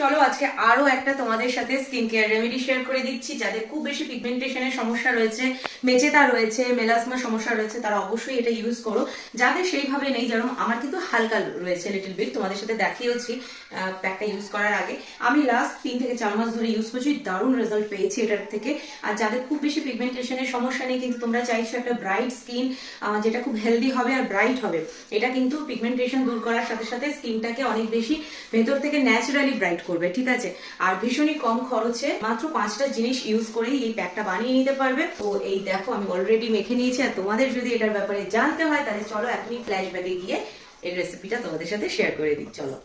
চলো আজকে আরও একটা তোমাদের সাথে স্কিন কেয়ার রেমেডি শেয়ার করে দিচ্ছি, যাদের খুব বেশি পিগমেন্টেশনের সমস্যা রয়েছে, মেচেতা রয়েছে মেলাসমা সমস্যা রয়েছে, তারা অবশ্যই এটা ইউজ করো। যাদের সেইভাবে নেই, যেরকম আমার কিন্তু হালকা রয়েছে লিটল বিট তোমাদের সাথে দেখিয়েছি প্যাকটা ইউজ করার আগে। আমি লাস্ট তিন থেকে চার মাস ধরে ইউজ করছি, দারুণ রেজাল্ট পেয়েছি এটার থেকে। আর যাদের খুব বেশি পিগমেন্টেশনের সমস্যা নেই, কিন্তু তোমরা চাইছো একটা ব্রাইট স্কিন যেটা খুব হেলদি হবে আর ব্রাইট হবে, এটা কিন্তু পিগমেন্টেশন দূর করার সাথে সাথে স্কিনটাকে অনেক বেশি ভেতর থেকে ন্যাচারালি ব্রাইট করবে, ঠিক আছে? আর ভীষণই কম খরচে মাত্র পাঁচটা জিনিস ইউজ করেই এই প্যাকটা বানিয়ে নিতে পারবে। তো এই দেখো, আমি অলরেডি মেখে নিয়েছি। আর তোমাদের যদি এটার ব্যাপারে জানতে হয়, তাহলে চলো এখনই ফ্ল্যাশব্যাকে গিয়ে এই রেসিপিটা তোমাদের সাথে শেয়ার করে দিই। চলো।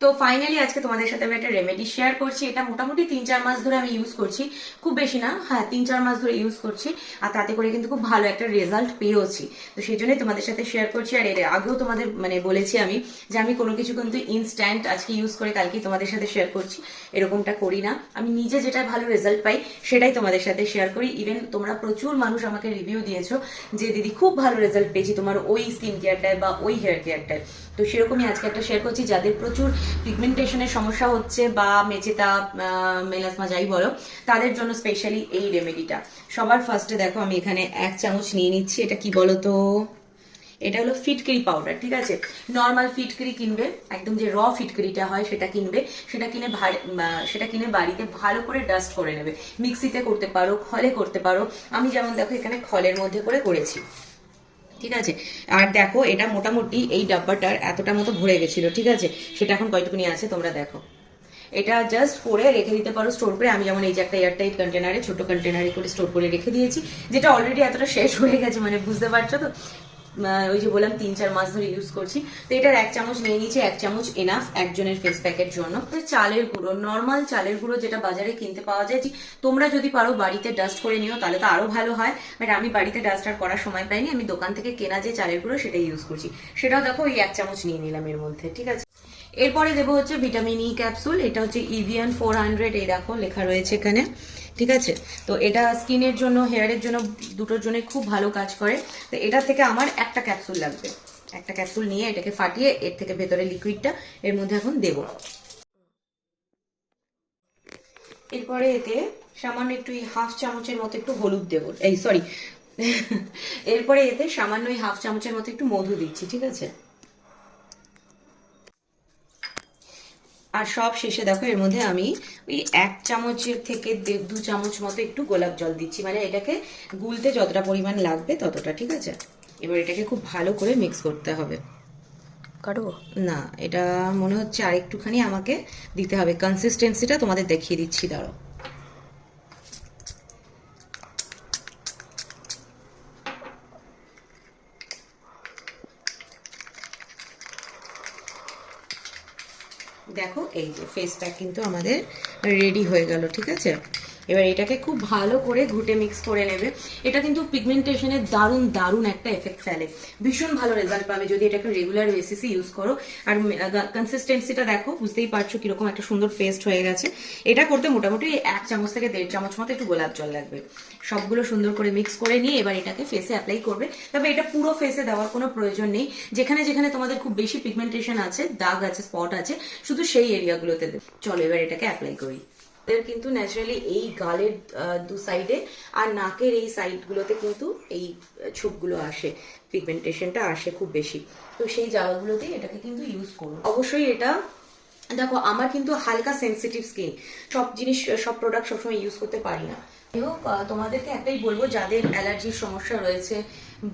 তো ফাইনালি আজকে তোমাদের সাথে আমি একটা রেমেডি শেয়ার করছি। এটা মোটামুটি তিন চার মাস ধরে আমি ইউজ করছি। খুব বেশি না হ্যাঁ তিন চার মাস ধরে ইউজ করছি। আর তাতে করে কিন্তু খুব ভালো একটা রেজাল্ট পেয়েওছি। তো সেই জন্যই তোমাদের সাথে শেয়ার করছি। আর এর আগেও তোমাদের মানে বলেছি আমি যে আমি কোনো কিছু কিন্তু ইনস্ট্যান্ট আজকে ইউজ করে কালকেই তোমাদের সাথে শেয়ার করছি। এরকমটা করি না। আমি নিজে যেটা ভালো রেজাল্ট পাই, সেটাই তোমাদের সাথে শেয়ার করি। ইভেন তোমরা প্রচুর মানুষ আমাকে রিভিউ দিয়েছ যে, দিদি, খুব ভালো রেজাল্ট পেয়েছি তোমার ওই স্কিন কেয়ারটায় বা ওই হেয়ার কেয়ারটায় তো সেরকমই আজকে একটা শেয়ার করছি, যাদের প্রচুর পিগমেন্টেশনের সমস্যা হচ্ছে বা মেচেতা মেলাসমা যাই বলো, তাদের জন্য স্পেশালি এই রেমেডিটা সবার ফার্স্টে দেখো, আমি এখানে এক চামচ নিয়ে নিচ্ছি, এটা কি বলো তো এটা হলো ফিটকিরি পাউডার ঠিক আছে? নর্মাল ফিটকিরি কিনবে, একদম যে র ফিটকিরিটা হয়, সেটা কিনবে। সেটা কিনে সেটা কিনে বাড়িতে ভালো করে ডাস্ট করে নেবে। মিক্সিতে করতে পারো, খলে করতে পারো। আমি যেমন দেখো, এখানে খলের মধ্যে করে করেছি। ঠিক আছে? আর দেখো, এটা মোটামুটি এই ডাব্বাটার এতটা মতো ভরে গেছিল, ঠিক আছে? সেটা এখন কয়টুকুনি আছে তোমরা দেখো। এটা জাস্ট করে রেখে দিতে পারো স্টোর করে। আমি যেমন এই যে একটা এয়ারটাইট কন্টেনারে ছোট কন্টেনারে করে স্টোর করে রেখে দিয়েছি, যেটা অলরেডি এতটা শেষ হয়ে গেছে মানে বুঝতে পারছ তো? ওই যে বললাম তিন চার মাস ধরে ইউজ করছি। তো এটার এক চামচ নিয়ে নিয়েছি এক চামচ এনাফ একজনের ফেস প্যাকের জন্য। চালের গুঁড়ো নর্মাল চালের গুঁড়ো যেটা বাজারে কিনতে পাওয়া যায়, যে তোমরা যদি পারো বাড়িতে ডাস্ট করে নিও, তাহলে তো আরও ভালো হয়। বাট আমি বাড়িতে ডাস্ট আর করার সময় পাইনি, আমি দোকান থেকে কেনা যে চালের গুঁড়ো সেটাই ইউজ করছি। সেটাও দেখো ওই এক চামচ নিয়ে নিলাম এর মধ্যে, ঠিক আছে? এরপরে দেবো হচ্ছে ভিটামিন ই ক্যাপসুল এটা হচ্ছে ইভিয়ান ফোর হান্ড্রেড এই দেখো লেখা রয়েছে এখানে। ঠিক আছে? তো এটা স্কিনের জন্য হেয়ারের জন্য দুটোর জন্য খুব ভালো কাজ করে। তো এটা থেকে আমার একটা ক্যাপসুল লাগবে। একটা ক্যাপসুল নিয়ে এটাকে ফাটিয়ে এর থেকে ভেতরে লিকুইডটা এর মধ্যে এখন দেব। এরপরে এতে সামান্য একটু হাফ চামচের মতো একটু হলুদ দেবো। এই সরি এরপরে এতে সামান্য হাফ চামচের মতো একটু মধু দিচ্ছি, ঠিক আছে? আর সব শেষে দেখো এর মধ্যে আমি ওই এক চামচের থেকে দেড় দু চামচ মতো একটু গোলাপ জল দিচ্ছি। মানে এটাকে গুলতে যতটা পরিমাণ লাগবে ততটা ঠিক আছে? এবার এটাকে খুব ভালো করে মিক্স করতে হবে। কাটবো? না এটা মনে হচ্ছে আর একটুখানি আমাকে দিতে হবে। কনসিস্টেন্সিটা তোমাদের দেখিয়ে দিচ্ছি দাঁড়ো দেখো এই যে ফেস প্যাক কিন্তু আমাদের রেডি হয়ে গেল ঠিক আছে? এবার এটাকে খুব ভালো করে ঘুটে মিক্স করে নেবে। এটা কিন্তু পিগমেন্টেশনের দারুণ দারুণ একটা এফেক্ট ফেলে। ভীষণ ভালো রেজাল্ট পাবে যদি এটাকে রেগুলার বেসিসে ইউজ করো। আর কনসিস্টেন্সিটা দেখো, বুঝতেই পারছ কীরকম একটা সুন্দর পেস্ট হয়ে গেছে। এটা করতে মোটামুটি এক চামচ থেকে দেড় চামচ মতো একটু গোলাপ জল লাগবে। সবগুলো সুন্দর করে মিক্স করে নিয়ে এবার এটাকে ফেসে অ্যাপ্লাই করবে। তবে এটা পুরো ফেসে দেওয়ার কোনো প্রয়োজন নেই। যেখানে যেখানে তোমাদের খুব বেশি পিগমেন্টেশন আছে, দাগ আছে স্পট আছে, শুধু সেই এরিয়াগুলোতে চলো এবার এটাকে অ্যাপ্লাই করি। এদের কিন্তু ন্যাচারালি এই গালের দু সাইডে আর নাকের এই সাইডগুলোতে কিন্তু এই ছোপগুলো আসে। পিগমেন্টেশনটা আসে খুব বেশি। তো সেই জায়গাগুলোতে এটাকে কিন্তু ইউজ করো। অবশ্যই এটা, দেখো, আমার কিন্তু হালকা সেনসিটিভ স্কিন সব জিনিস, সব প্রোডাক্ট সবসময় ইউজ করতে পারি না। হোক তোমাদেরকে একটাই বলব, যাদের অ্যালার্জির সমস্যা রয়েছে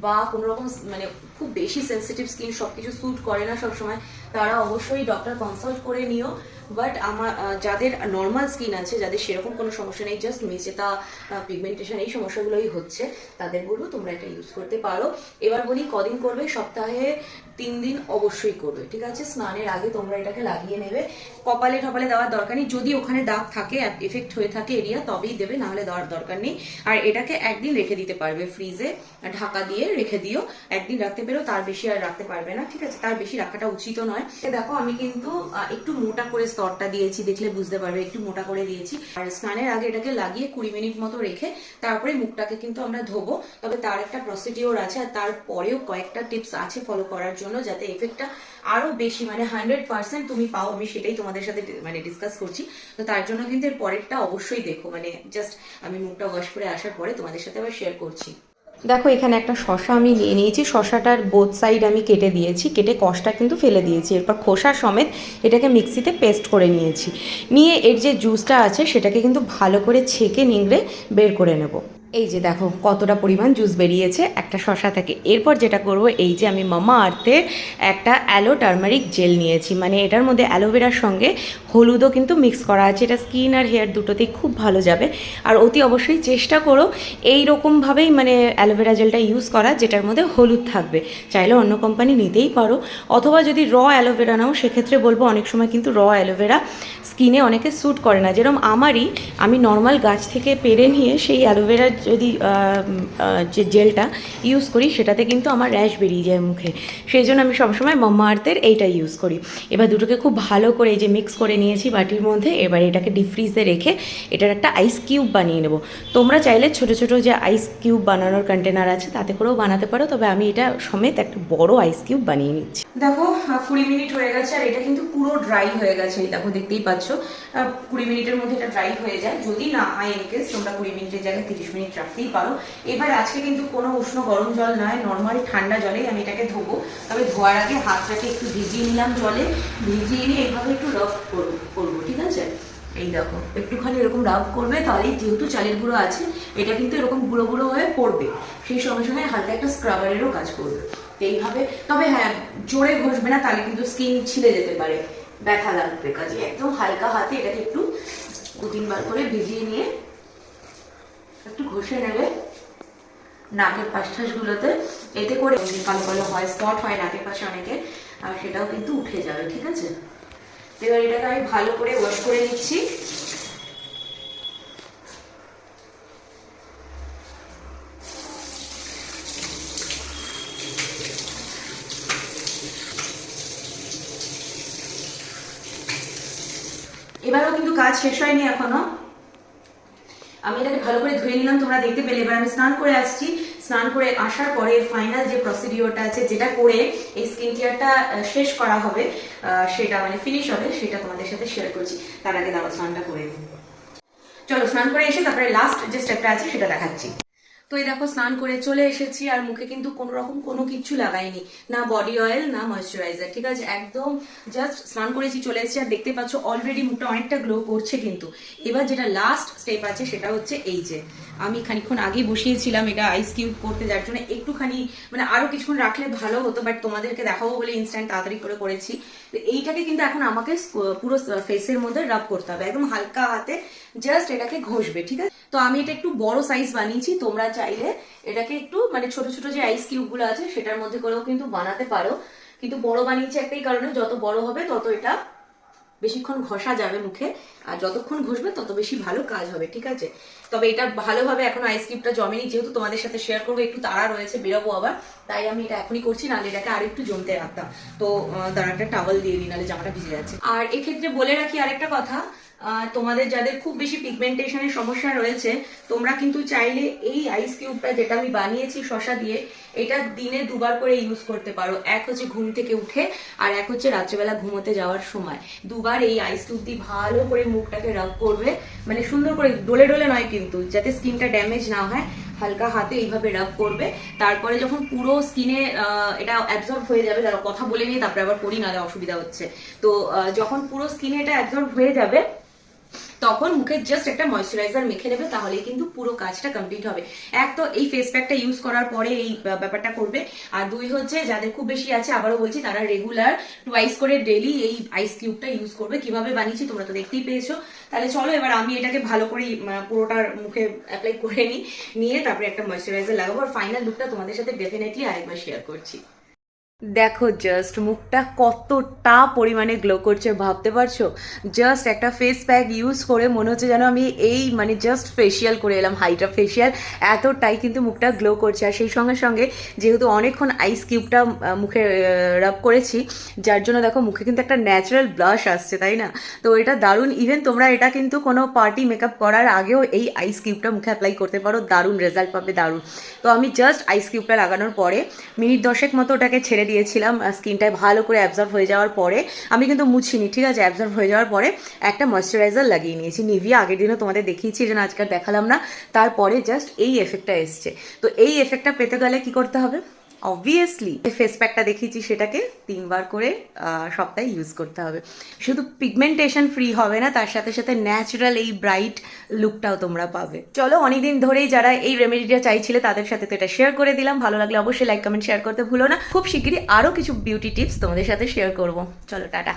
বা কোনো রকম মানে খুব বেশি সেন্সিটিভ স্কিন সবকিছু স্যুট করে না সবসময়, তারা অবশ্যই ডক্টর কনসাল্ট করে নিও। বাট আমার যাদের নর্মাল স্কিন আছে, যাদের সেরকম কোনো সমস্যা নেই জাস্ট মেচেতা পিগমেন্টেশন এই সমস্যাগুলোই হচ্ছে, তাদের বলব তোমরা এটা ইউজ করতে পারো। এবার বলি কদিন করবে? সপ্তাহে তিন দিন অবশ্যই করবে, ঠিক আছে? স্নানের আগে তোমরা এটাকে লাগিয়ে নেবে। কপালে টপালে দেওয়ার দরকার নেই। যদি ওখানে দাগ থাকে এফেক্ট হয়ে থাকে এরিয়া তবেই দেবে, নাহলে দেওয়ার দরকার নেই। আর এটাকে একদিন রেখে দিতে পারবে ফ্রিজে ঢাকা দিয়ে রেখে দিও। একদিন রাখতে পেরেও তার বেশি আর রাখতে পারবে না, ঠিক আছে? তার বেশি রাখাটা উচিত নয়। দেখো, আমি কিন্তু একটু মোটা করে স্তরটা দিয়েছি, দেখলে বুঝতে পারবে, একটু মোটা করে দিয়েছি। আর স্নানের আগে এটাকে লাগিয়ে কুড়ি মিনিট মতো রেখে তারপরে মুখটাকে কিন্তু আমরা ধোবো। তবে তার একটা প্রসিডিওর আছে আর তারপরেও কয়েকটা টিপস আছে ফলো করার জন্য যাতে এফেক্টটা আরও বেশি মানে হান্ড্রেড পার্সেন্ট তুমি পাও। আমি সেটাই তোমাদের সাথে মানে ডিসকাস করছি। তো তার জন্য কিন্তু এর পরেরটা অবশ্যই দেখো। মানে জাস্ট আমি মুখটা ওয়াশ করে আসার পরে তোমাদের সাথে আবার শেয়ার করছি। দেখো, এখানে একটা শশা আমি নিয়ে নিয়েছি। শশাটার বোথ সাইড আমি কেটে দিয়েছি। কেটে কষটা কিন্তু ফেলে দিয়েছি। এরপর খোসা সমেত এটাকে মিক্সিতে পেস্ট করে নিয়েছি। নিয়ে এর যে জুসটা আছে, সেটাকে কিন্তু ভালো করে ছেঁকে নিংড়ে বের করে নেব। এই যে দেখো, কতটা পরিমাণ জুস বেরিয়েছে একটা শশা থেকে। এরপর যেটা করব, এই যে আমি মামা আর্থের একটা অ্যালো টার্মারিক জেল নিয়েছি। মানে এটার মধ্যে অ্যালোভেরার সঙ্গে হলুদও কিন্তু মিক্স করা আছে। এটা স্কিন আর হেয়ার দুটোতেই খুব ভালো যাবে। আর অতি অবশ্যই চেষ্টা করো এই রকমভাবেই মানে অ্যালোভেরা জেলটা ইউজ করা, যেটার মধ্যে হলুদ থাকবে। চাইলে অন্য কোম্পানি নিতেই পারো। অথবা যদি র অ্যালোভেরা নাও, সেক্ষেত্রে বলব অনেক সময় কিন্তু র অ্যালোভেরা স্কিনে অনেকে স্যুট করে না। যেরকম আমারই, আমি নর্মাল গাছ থেকে পেরে নিয়ে সেই অ্যালোভেরার যদি যে জেলটা ইউজ করি, সেটাতে কিন্তু আমার র্যাশ বেরিয়ে যায় মুখে। সেই জন্য আমি সবসময় মাম্মা আর্থের এইটা ইউজ করি। এবার দুটোকে খুব ভালো করে যে মিক্স করে নিয়েছি বাটির মধ্যে, এবার এটাকে ডিপ ফ্রিজে রেখে এটার একটা আইস কিউব বানিয়ে নেব। তোমরা চাইলে ছোট ছোট যে আইস কিউব বানানোর কন্টেনার আছে, তাতে করেও বানাতে পারো, তবে আমি এটা সমেত একটা বড় আইস কিউব বানিয়ে নিচ্ছি। দেখো কুড়ি মিনিট হয়ে গেছে আর এটা কিন্তু পুরো ড্রাই হয়ে গেছে। এই দেখো, দেখতেই পাচ্ছ। কুড়ি মিনিটের মধ্যে এটা ড্রাই হয়ে যায়। যদি না হয় ইনকেস তোমরা কুড়ি মিনিটের জায়গায় তিরিশ মিনিট রাখতেই পারো। এবার আজকে কিন্তু কোনো উষ্ণ গরম জল নয় নর্মালি ঠান্ডা জলে আমি এটাকে ধোবো। তবে ধোয়ার আগে হাতটাকে একটু ভিজিয়ে নিলাম জলে। ভিজিয়ে নিয়ে এইভাবে একটু রফ করব করব, ঠিক আছে? এই দেখো, একটুখানি এরকম রাব করবে তাহলে যেহেতু চালের গুঁড়ো আছে, এটা কিন্তু এরকম গুঁড়ো গুঁড়ো হয়ে পড়বে। সেই সঙ্গে সঙ্গে হালকা একটা স্ক্রাবারেরও কাজ করবে। এইভাবে, তবে হ্যাঁ জোরে ঘষবে না, তাহলে কিন্তু স্কিন ছিলে যেতে পারে। ব্যথা লাগবে, কাজে একদম হালকা হাতে এটাকে একটু দু তিনবার করে ভিজিয়ে নিয়ে একটু ঘষে নেবে নাকের পাশ গুলোতে এতে করে কালো কালো হয় স্পট হয় নাকের পাশে অনেকে, আর সেটাও কিন্তু উঠে যাবে, ঠিক আছে? এবার এটাকে আমি ভালো করে ওয়াশ করে নিচ্ছি। এবারও কিন্তু কাজ শেষ হয়নি এখনও। আমি এটাকে ভালো করে ধুয়ে নিলাম, তোমরা দেখতে পেলে। এবার আমি স্নান করে আসছি। স্নান করে আসার পরে ফাইনাল যে প্রসিডিওরটা আছে, যেটা করে এই স্কিন কেয়ারটা শেষ করা হবে সেটা মানে ফিনিশ হবে, সেটা তোমাদের সাথে শেয়ার করছি তার আগে দাঁড়াও স্নানটা করে। চলো, স্নান করে এসে তারপরে লাস্ট যে স্টেপটা আছে, সেটা দেখাচ্ছি তো এই দেখো, স্নান করে চলে এসেছি আর মুখে কিন্তু কোনো রকম কোনো কিছু লাগাইনি। না বডি অয়েল না ময়শ্চারাইজার ঠিক আছে? একদম জাস্ট স্নান করেছি, চলে এসেছি আর দেখতে পাচ্ছ অলরেডি মুখটা অনেকটা গ্লো করছে কিন্তু। এবার যেটা লাস্ট স্টেপ আছে, সেটা হচ্ছে এই যে, আমি খানিকক্ষণ আগেই বসিয়েছিলাম এটা আইস কিউব করতে, যার জন্য একটুখানি মানে আরও কিছুক্ষণ রাখলে ভালো হতো বাট তোমাদেরকে দেখাবো বলে ইনস্ট্যান্ট তাড়াতাড়ি করে করেছি। এইটাকে কিন্তু এখন আমাকে পুরো ফেসের মধ্যে রাব করতে হবে। একদম হালকা হাতে জাস্ট এটাকে ঘষবে, ঠিক আছে? তো আমি এটা একটু বড় সাইজ বানিয়েছি, তোমরা চাইলে এটাকে একটু মানে ছোট ছোট যে আইস কিউবগুলো আছে সেটার মধ্যে করেও কিন্তু বানাতে পারো। কিন্তু বড় বানিয়েছি একটাই কারণে, যত বড় হবে তত এটা বেশিক্ষণ ঘষা যাবে মুখে, আর যতক্ষণ ঘষবে তত বেশি ভালো কাজ হবে, ঠিক আছে? তবে এটা ভালোভাবে এখন আইস কিউবটা জমেনি, যেহেতু তোমাদের সাথে শেয়ার করব, একটু তাড়া রয়েছে, বেরোবো আবার, তাই আমি এটা এখনই করছি, নাহলে এটাকে আর একটু জমতে রাখতাম। তো তারা একটা টাওয়াল দিয়ে দিই, নাহলে জামাটা ভিজে যাচ্ছে। আর এক্ষেত্রে বলে রাখি আরেকটা কথা তোমাদের যাদের খুব বেশি পিগমেন্টেশনের সমস্যা রয়েছে, তোমরা কিন্তু চাইলে এই আইস কিউবটা যেটা আমি বানিয়েছি শশা দিয়ে, এটা দিনে দুবার করে ইউজ করতে পারো। এক হচ্ছে ঘুম থেকে উঠে, আর এক হচ্ছে রাত্রেবেলা ঘুমোতে যাওয়ার সময়। দুবার এই আইস কিউব দিয়ে ভালো করে মুখটাকে রাব করবে। মানে সুন্দর করে ডোলে ডোলে নয় কিন্তু, যাতে স্কিনটা ড্যামেজ না হয়, হালকা হাতে এইভাবে রাব করবে। তারপরে যখন পুরো স্কিনে এটা অ্যাবজর্ব হয়ে যাবে কথা বলে নিয়ে তারপরে আবার করি, নাহলে অসুবিধা হচ্ছে। তো যখন পুরো স্কিনে এটা অ্যাবজর্ব হয়ে যাবে তখন মুখে জাস্ট একটা ময়শ্চারাইজার মেখে নেবে, তাহলেই কিন্তু পুরো কাজটা কমপ্লিট হবে। এক তো এই ফেস প্যাকটা ইউজ করার পরে এই ব্যাপারটা করবে। আর দুই হচ্ছে, যাদের খুব বেশি আছে, আবারও বলছি, তারা রেগুলার টুয়াইস করে ডেলি এই আইস কিউবটা ইউজ করবে। কীভাবে বানিয়েছি তোমরা তো দেখতেই পেয়েছ। তাহলে চলো, এবার আমি এটাকে ভালো করে পুরোটার মুখে অ্যাপ্লাই করে নিই। নিয়ে তারপরে একটা ময়শ্চারাইজার লাগাবো। আর ফাইনাল লুকটা তোমাদের সাথে ডেফিনেটলি আরেকবার শেয়ার করছি। দেখো জাস্ট মুখটা কতটা পরিমাণে গ্লো করছে, ভাবতে পারছ? জাস্ট একটা ফেস প্যাক ইউজ করে মনে হচ্ছে যেন আমি এই মানে জাস্ট ফেসিয়াল করে এলাম হাইড্রা ফেসিয়াল এতটাই কিন্তু মুখটা গ্লো করছে। আর সেই সঙ্গে সঙ্গে যেহেতু অনেকক্ষণ আইস কিউবটা মুখে রাব করেছি, যার জন্য দেখো মুখে কিন্তু একটা ন্যাচারাল ব্লাশ আসছে, তাই না? তো এটা দারুণ। ইভেন তোমরা এটা কিন্তু কোনো পার্টি মেকআপ করার আগেও এই আইস কিউবটা মুখে অ্যাপ্লাই করতে পারো। দারুণ রেজাল্ট পাবে, দারুণ। তো আমি জাস্ট আইস কিউবটা লাগানোর পরে, মিনিট দশেক মতো ওটাকে ছেড়ে দিয়েছিলাম স্কিনটায় ভালো করে অ্যাবজর্ভ হয়ে যাওয়ার পরে, আমি কিন্তু মুছিনি, ঠিক আছে? অ্যাবজর্ভ হয়ে যাওয়ার পরে একটা ময়শ্চারাইজার লাগিয়ে নিয়েছি। নিভিয়া, আগের দিনও তোমাদের দেখিয়েছি, যেন আজকাল দেখালাম না। তারপরে জাস্ট এই এফেক্টটা এসছে। তো এই এফেক্টটা পেতে গেলে কি করতে হবে? অবভিয়াসলি যে ফেস প্যাকটা দেখিয়েছি সেটাকে তিনবার করে সপ্তাহে ইউজ করতে হবে। শুধু পিগমেন্টেশন ফ্রি হবে না, তার সাথে সাথে ন্যাচারাল এই ব্রাইট লুকটাও তোমরা পাবে। চলো, অনেকদিন ধরেই যারা এই রেমেডিটা চাইছিলে, তাদের সাথে তো এটা শেয়ার করে দিলাম। ভালো লাগলে অবশ্যই লাইক কমেন্ট শেয়ার করতে ভুলো না। খুব শিগগিরই আরও কিছু বিউটি টিপস তোমাদের সাথে শেয়ার করব। চলো, টাটা।